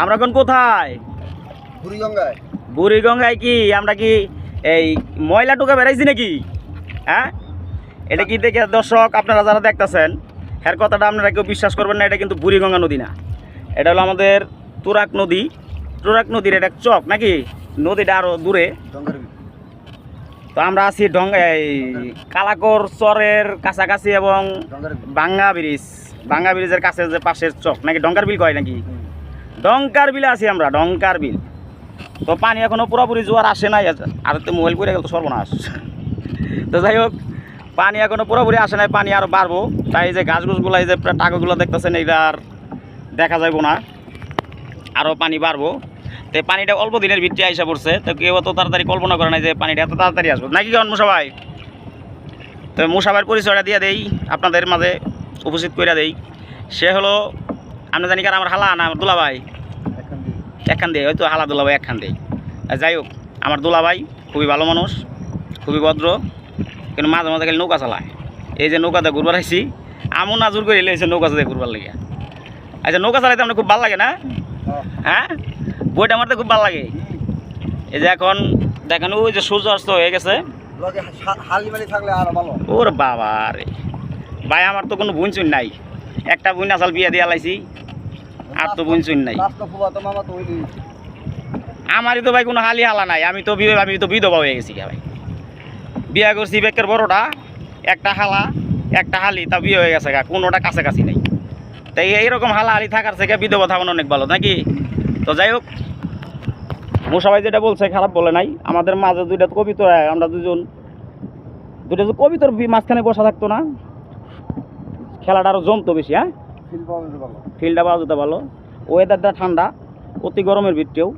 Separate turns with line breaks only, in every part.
আমরা এখন কোথায়?
বুড়িগঙ্গায়।
বুড়িগঙ্গায় কি? আমরা কি এই ময়লা টুকা বেড়াইছি নাকি? হ্যাঁ? এটা কি দেখে দর্শক আপনারা যারা দেখতেছেন হ্যার কথাটা আপনারা কেউ বিশ্বাস করবেন না এটা কিন্তু বুড়িগঙ্গা নদী না। এটা হলো আমাদের তুরাক নদী। তুরাক নদীর এটা চক নাকি? নদীটা আরও দূরে। তো আমরা আছি ডং এই কালাকর চরের কাছাকাছি এবং বাঙ্গা ব্রিজ। বাঙ্গা ব্রিজের কাছে যে পাশের চক নাকি ডঙ্কার বিল কয় নাকি? ডঙ্কার বিলে আছি আমরা ডঙ্কার বিল। তো পানি এখনও পুরোপুরি জোয়ার আসে নাই আর তো মোবাইল পড়ে গেল তো সর্বনাশ। তো যাই হোক পানি এখনও পুরোপুরি আসে নাই পানি আরও বাড়বো। তাই এই যে গাছ গুছগুলো এই যে টাকাগুলো দেখতেছেন এইটা আর দেখা যাইব না। আরও পানি বাড়বো। তো পানিটা অল্প দিনের ভিত্তি আইসা পড়ছে। তো কেউ অত তাড়াতাড়ি কল্পনা করে না যে পানিটা এত তাড়াতাড়ি আসবে। নাকি কেমন মুসাভাই তো মুসাভাইয়ের পরিচয়টা দিয়ে দেই আপনাদের মাঝে উপস্থিত করে দেই। সে হলো আমরা জানি কার আমার হালা না আমার
এখন দিয়ে
একখান দিয়ে। হয়তো হালা দুলাভাই একখান দেই আর যাই হোক আমার দুলাভাই খুবই ভালো মানুষ খুবই ভদ্র কিন্তু মাঝে মাঝে খালি নৌকা চালায়। এই যে নৌকাতে ঘুরবার আইছি আমও নাজুর করে এসে নৌকা চালাতে ঘুরবার লাগে আচ্ছা নৌকা চালাইতে আপনার খুব ভালো লাগে না? হ্যাঁ? বইটা মারতে খুব ভালো লাগে। এই যে এখন দেখেন ওই যে সূর্য অস্ত হয়ে গেছে। ওর বাবা রে। ভাই আমার তো কোনো বোন নাই। একটা বোন আসাল বিয়ে দিয়ে লাইছি আর তো বোন নাই।
তো তো
আমারই তো ভাই কোনো হালি হালা নাই। আমি তো বিয়ে আমি তো বিধবা হয়ে গেছি ভাই। বিয়ে করছি বেকের বড়টা একটা হালা একটা হালি তা বিয়ে হয়ে গেছে গা কোনোটা কাছাকাছি নেই। তাই এইরকম হালা হালি থাকার থেকে বিধবা থাকানো অনেক ভালো নাকি? তো যাই হোক মোসাবাই যেটা বলছে খারাপ বলে নাই। আমাদের মাঝে দুইটা কবিতর আমরা দুজন দুইটা তো কবিতর মাঝখানে বসা থাকতো না। খেলাটা আরও জমতো বেশি হ্যাঁ? ফিল্ডটা পাওয়া যেতে ভালো। ওয়েদারটা ঠান্ডা অতি গরমের ভিতরেও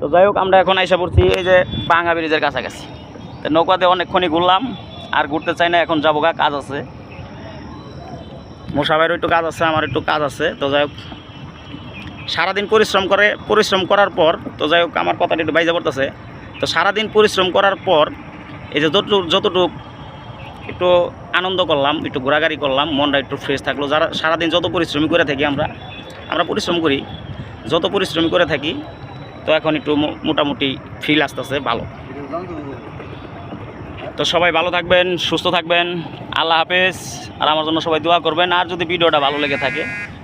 তো যাই হোক আমরা এখন এসে পড়ছি এই যে বাঙ্গা ব্রিজের কাছাকাছি। তো নৌকাতে অনেকক্ষণই ঘুরলাম আর ঘুরতে চাই না এখন যাব কাজ আছে। মোসাবাইরও একটু কাজ আছে আমার একটু কাজ আছে। তো যাই হোক সারাদিন পরিশ্রম করে, পরিশ্রম করার পর, তো যাই হোক, আমার কথাটা একটু বাইজা পড়তেছে। তো সারাদিন পরিশ্রম করার পর, এই যে যতটুক যতটুক একটু আনন্দ করলাম, একটু ঘোরাঘুরি করলাম, মনটা একটু ফ্রেশ থাকল। যারা সারাদিন যত পরিশ্রমী করে থাকি আমরা আমরা পরিশ্রম করি। যত পরিশ্রমী করে থাকি, তো এখন একটু মোটামুটি ফিল আসতেছে, ভালো। তো সবাই ভালো থাকবেন, সুস্থ থাকবেন। আল্লাহ হাফেজ। আর আমার জন্য সবাই দোয়া করবেন। আর যদি ভিডিওটা ভালো লেগে থাকে